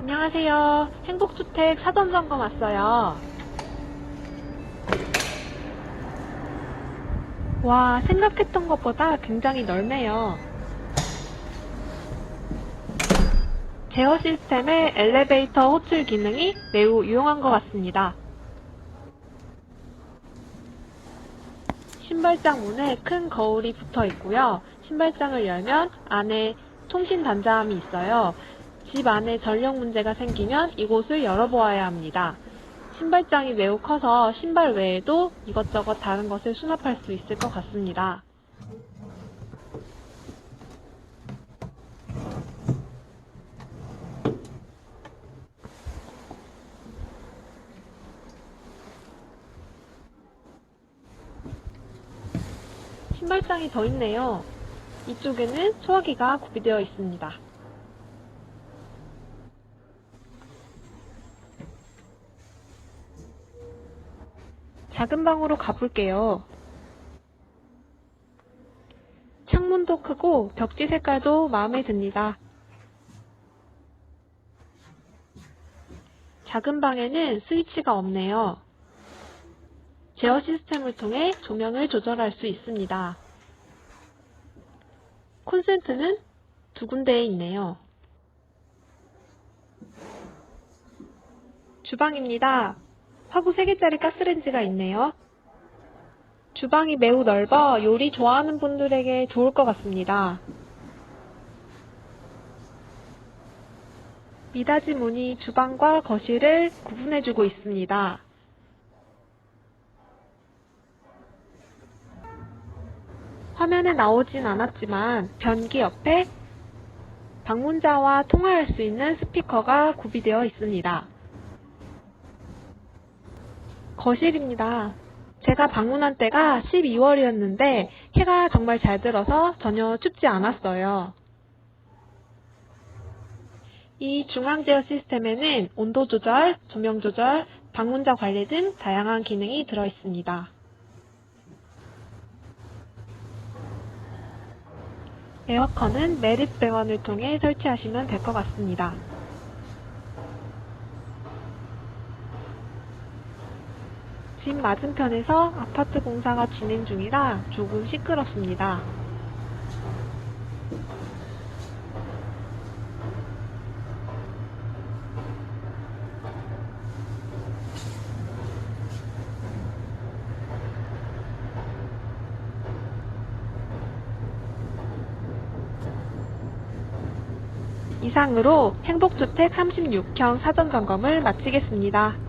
안녕하세요. 행복주택 사전 점검 왔어요. 와, 생각했던 것보다 굉장히 넓네요. 제어 시스템의 엘리베이터 호출 기능이 매우 유용한 것 같습니다. 신발장 문에 큰 거울이 붙어 있고요. 신발장을 열면 안에 통신 단자함이 있어요. 집 안에 전력 문제가 생기면 이곳을 열어보아야 합니다. 신발장이 매우 커서 신발 외에도 이것저것 다른 것을 수납할 수 있을 것 같습니다. 신발장이 더 있네요. 이쪽에는 소화기가 구비되어 있습니다. 작은 방으로 가볼게요. 창문도 크고 벽지 색깔도 마음에 듭니다. 작은 방에는 스위치가 없네요. 제어 시스템을 통해 조명을 조절할 수 있습니다. 콘센트는 두 군데에 있네요. 주방입니다. 화구 3개짜리 가스레인지가 있네요. 주방이 매우 넓어 요리 좋아하는 분들에게 좋을 것 같습니다. 미닫이 문이 주방과 거실을 구분해주고 있습니다. 화면에 나오진 않았지만 변기 옆에 방문자와 통화할 수 있는 스피커가 구비되어 있습니다. 거실입니다. 제가 방문한 때가 12월이었는데 해가 정말 잘 들어서 전혀 춥지 않았어요. 이 중앙 제어 시스템에는 온도 조절, 조명 조절, 방문자 관리 등 다양한 기능이 들어 있습니다. 에어컨은 메릿 배원을 통해 설치하시면 될 것 같습니다. 집 맞은편에서 아파트 공사가 진행 중이라 조금 시끄럽습니다. 이상으로 행복주택 36형 사전 점검을 마치겠습니다.